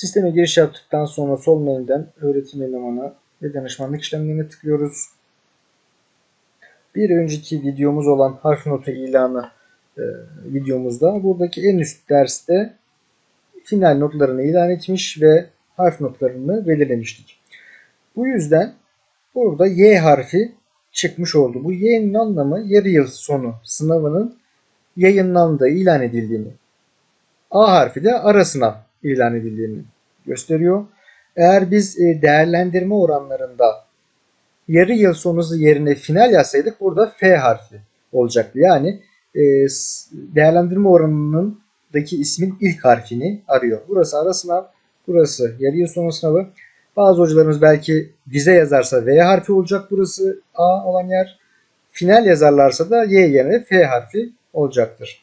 Sisteme giriş yaptıktan sonra sol menüden öğretim elemanı ve danışmanlık işlemlerine tıklıyoruz. Bir önceki videomuz olan harf notu ilanı e, videomuzda buradaki en üst derste final notlarını ilan etmiş ve harf notlarını belirlemiştik. Bu yüzden burada Y harfi çıkmış oldu. Bu Y'nin anlamı yarı yıl sonu sınavının yayınlandığı, ilan edildiğini. A harfi de ara sınav ilan edildiğini gösteriyor. Eğer biz e, değerlendirme oranlarında yarı yıl sonu yerine final yazsaydık burada F harfi olacaktı. Yani e, değerlendirme oranındaki ismin ilk harfini arıyor. Burası ara sınav, burası yarı yıl sonu sınavı. Bazı hocalarımız belki vize yazarsa V harfi olacak burası A olan yer. Final yazarlarsa da Y yerine F harfi olacaktır.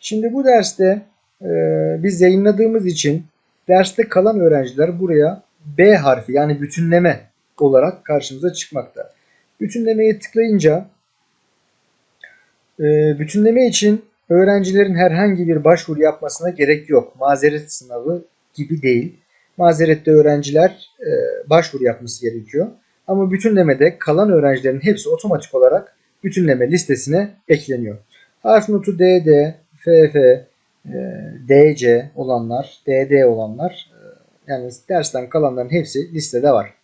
Şimdi bu derste e, biz yayınladığımız için derste kalan öğrenciler buraya B harfi yani bütünleme olarak karşımıza çıkmakta. Bütünlemeye tıklayınca e, bütünleme için öğrencilerin herhangi bir başvuru yapmasına gerek yok. Mazeret sınavı gibi değil. Mazerette öğrenciler e, başvuru yapması gerekiyor. Ama bütünlemede kalan öğrencilerin hepsi otomatik olarak bütünleme listesine ekleniyor. Harf notu DD, FF, DC olanlar, DD olanlar e, yani dersten kalanların hepsi listede var.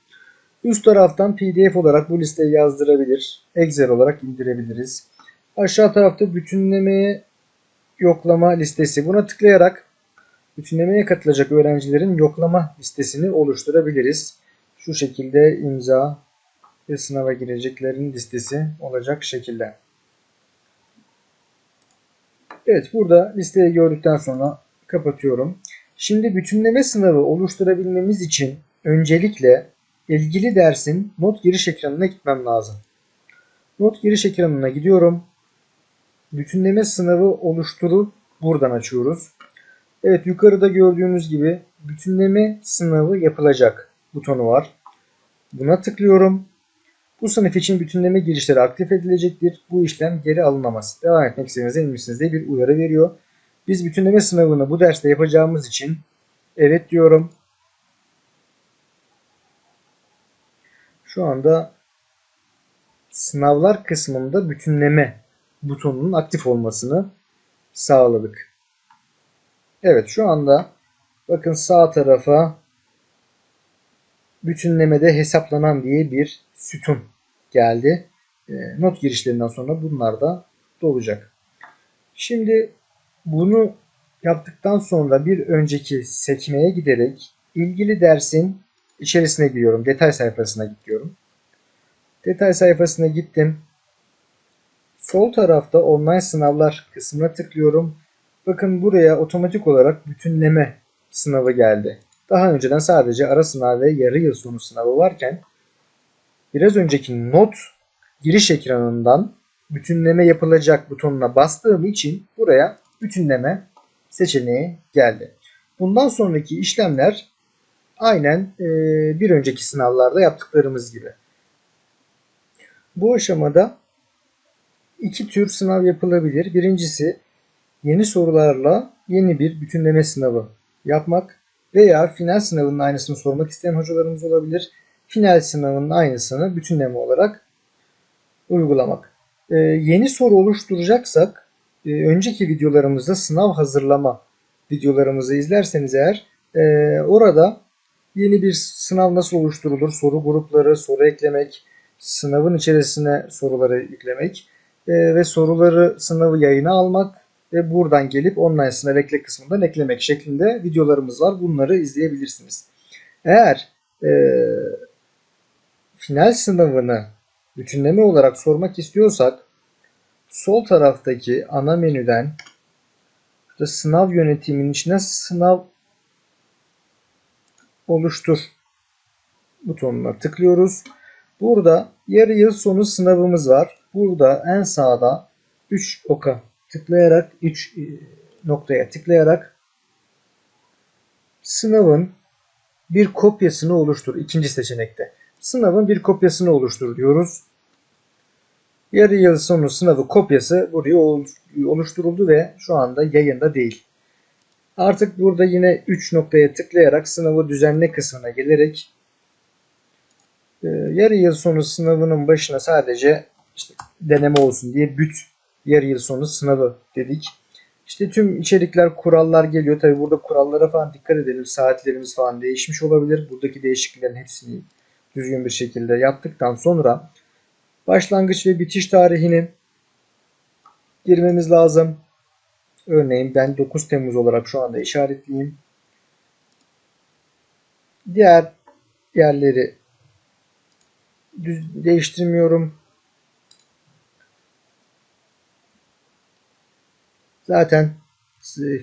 Üst taraftan PDF olarak bu listeyi yazdırabilir. Excel olarak indirebiliriz. Aşağı tarafta bütünlemeye yoklama listesi. Buna tıklayarak bütünlemeye katılacak öğrencilerin yoklama listesini oluşturabiliriz. Şu şekilde imza ve sınava gireceklerin listesi olacak şekilde. Evet burada listeyi gördükten sonra kapatıyorum. Şimdi bütünleme sınavı oluşturabilmemiz için öncelikle ilgili dersin not giriş ekranına gitmem lazım. Not giriş ekranına gidiyorum. Bütünleme sınavı oluşturu buradan açıyoruz. Evet yukarıda gördüğünüz gibi bütünleme sınavı yapılacak butonu var. Buna tıklıyorum. Bu sınıf için bütünleme girişleri aktif edilecektir. Bu işlem geri alınamaz. Devam etmek istediğinizde emin diye bir uyarı veriyor. Biz bütünleme sınavını bu derste yapacağımız için evet diyorum. Şu anda sınavlar kısmında bütünleme butonunun aktif olmasını sağladık. Evet şu anda bakın sağ tarafa bütünlemede hesaplanan diye bir sütun geldi. E, not girişlerinden sonra bunlar da dolacak. Şimdi bunu yaptıktan sonra bir önceki sekmeye giderek ilgili dersin içerisine giriyorum. Detay sayfasına gidiyorum. Detay sayfasına gittim. Sol tarafta online sınavlar kısmına tıklıyorum. Bakın buraya otomatik olarak bütünleme sınavı geldi. Daha önceden sadece ara sınav ve yarı yıl sonu sınavı varken biraz önceki not giriş ekranından bütünleme yapılacak butonuna bastığım için buraya bütünleme seçeneği geldi. Bundan sonraki işlemler aynen e, bir önceki sınavlarda yaptıklarımız gibi. Bu aşamada iki tür sınav yapılabilir. Birincisi yeni sorularla yeni bir bütünleme sınavı yapmak veya final sınavının aynısını sormak isteyen hocalarımız olabilir. Final sınavının aynısını bütünleme olarak uygulamak. Ee, yeni soru oluşturacaksak e, önceki videolarımızda sınav hazırlama videolarımızı izlerseniz eğer e, orada yeni bir sınav nasıl oluşturulur, soru grupları, soru eklemek, sınavın içerisine soruları yüklemek e, ve soruları sınavı yayına almak ve buradan gelip online sınav ekle kısmından eklemek şeklinde videolarımız var. Bunları izleyebilirsiniz. Eğer e, final sınavını bütünleme olarak sormak istiyorsak sol taraftaki ana menüden da sınav yönetiminin içine sınav oluştur butonuna tıklıyoruz. Burada yarı yıl sonu sınavımız var. Burada en sağda 3 oka tıklayarak 3 e, noktaya tıklayarak sınavın bir kopyasını oluştur. ikinci seçenekte. Sınavın bir kopyasını oluştur diyoruz. Yarı yıl sonu sınavı kopyası buraya oluşturuldu ve şu anda yayında değil. Artık burada yine 3 noktaya tıklayarak sınavı düzenle kısmına gelerek e, yarı yıl sonu sınavının başına sadece işte deneme olsun diye büt yarı yıl sonu sınavı dedik. İşte tüm içerikler, kurallar geliyor. Tabi burada kurallara falan dikkat edelim. Saatlerimiz falan değişmiş olabilir. Buradaki değişikliklerin hepsini düzgün bir şekilde yaptıktan sonra başlangıç ve bitiş tarihini girmemiz lazım. Örneğin ben 9 Temmuz olarak şu anda işaretleyeyim. Diğer yerleri değiştirmiyorum. Zaten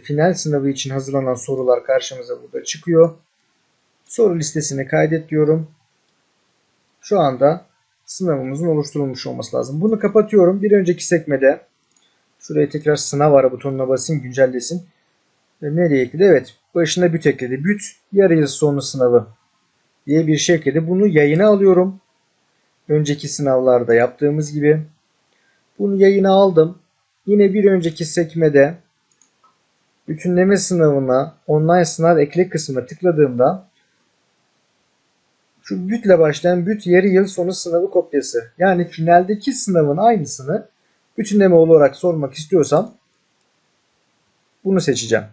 final sınavı için hazırlanan sorular karşımıza burada çıkıyor. Soru listesine kaydet diyorum. Şu anda sınavımızın oluşturulmuş olması lazım. Bunu kapatıyorum. Bir önceki sekmede şuraya tekrar sınav ara butonuna basayım güncellesin. Ve nereye ekledi? Evet. Başına büt ekledi. Büt yarı yıl sonu sınavı diye bir şey ekledi. Bunu yayına alıyorum. Önceki sınavlarda yaptığımız gibi. Bunu yayına aldım. Yine bir önceki sekmede bütünleme sınavına online sınav ekle kısmına tıkladığımda şu bütle başlayan büt yarı yıl sonu sınavı kopyası. Yani finaldeki sınavın aynısını bütünleme olarak sormak istiyorsam bunu seçeceğim.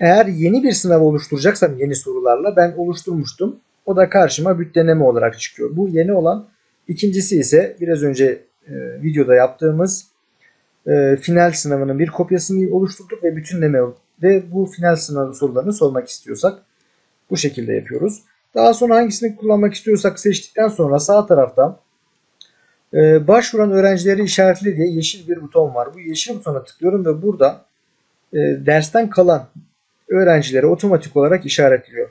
Eğer yeni bir sınav oluşturacaksam yeni sorularla ben oluşturmuştum. O da karşıma büt deneme olarak çıkıyor. Bu yeni olan. İkincisi ise biraz önce e, videoda yaptığımız e, final sınavının bir kopyasını oluşturduk ve bütünleme ve bu final sınavı sorularını sormak istiyorsak bu şekilde yapıyoruz. Daha sonra hangisini kullanmak istiyorsak seçtikten sonra sağ tarafta e, başvuran öğrencileri işaretli diye yeşil bir buton var. Bu yeşil butona tıklıyorum ve burada e, dersten kalan öğrencileri otomatik olarak işaretliyor.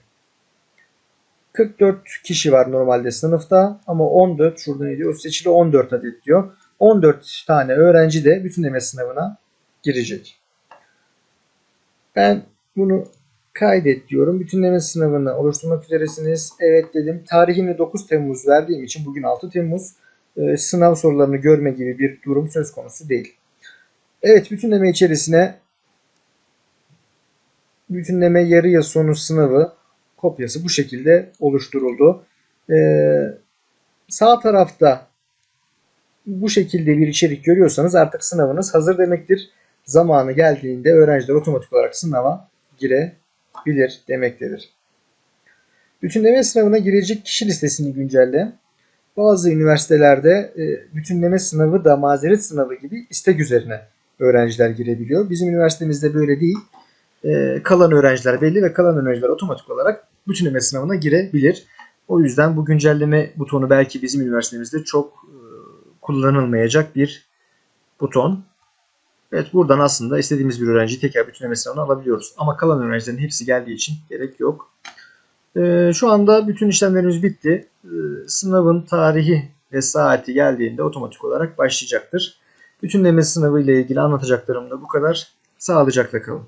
44 kişi var normalde sınıfta ama 14 şurada ne diyor? Seçili 14 adet diyor. 14 tane öğrenci de bütünleme sınavına girecek. Ben bunu kaydet diyorum. Bütünleme sınavını oluşturmak üzeresiniz. Evet dedim. Tarihini 9 Temmuz verdiğim için bugün 6 Temmuz e, sınav sorularını görme gibi bir durum söz konusu değil. Evet bütünleme içerisine bütünleme yarı yıl sonu sınavı kopyası bu şekilde oluşturuldu. Ee, sağ tarafta bu şekilde bir içerik görüyorsanız artık sınavınız hazır demektir. Zamanı geldiğinde öğrenciler otomatik olarak sınava girebilir demektedir. Bütünleme sınavına girecek kişi listesini güncelle. Bazı üniversitelerde e, bütünleme sınavı da mazeret sınavı gibi istek üzerine öğrenciler girebiliyor. Bizim üniversitemizde böyle değil. E, kalan öğrenciler belli ve kalan öğrenciler otomatik olarak bütünleme sınavına girebilir. O yüzden bu güncelleme butonu belki bizim üniversitemizde çok e, kullanılmayacak bir buton. Evet buradan aslında istediğimiz bir öğrenciyi tekrar bütünleme sınavına alabiliyoruz. Ama kalan öğrencilerin hepsi geldiği için gerek yok. Ee, şu anda bütün işlemlerimiz bitti. Ee, sınavın tarihi ve saati geldiğinde otomatik olarak başlayacaktır. Bütünleme sınavı ile ilgili anlatacaklarım da bu kadar. Sağlıcakla kalın.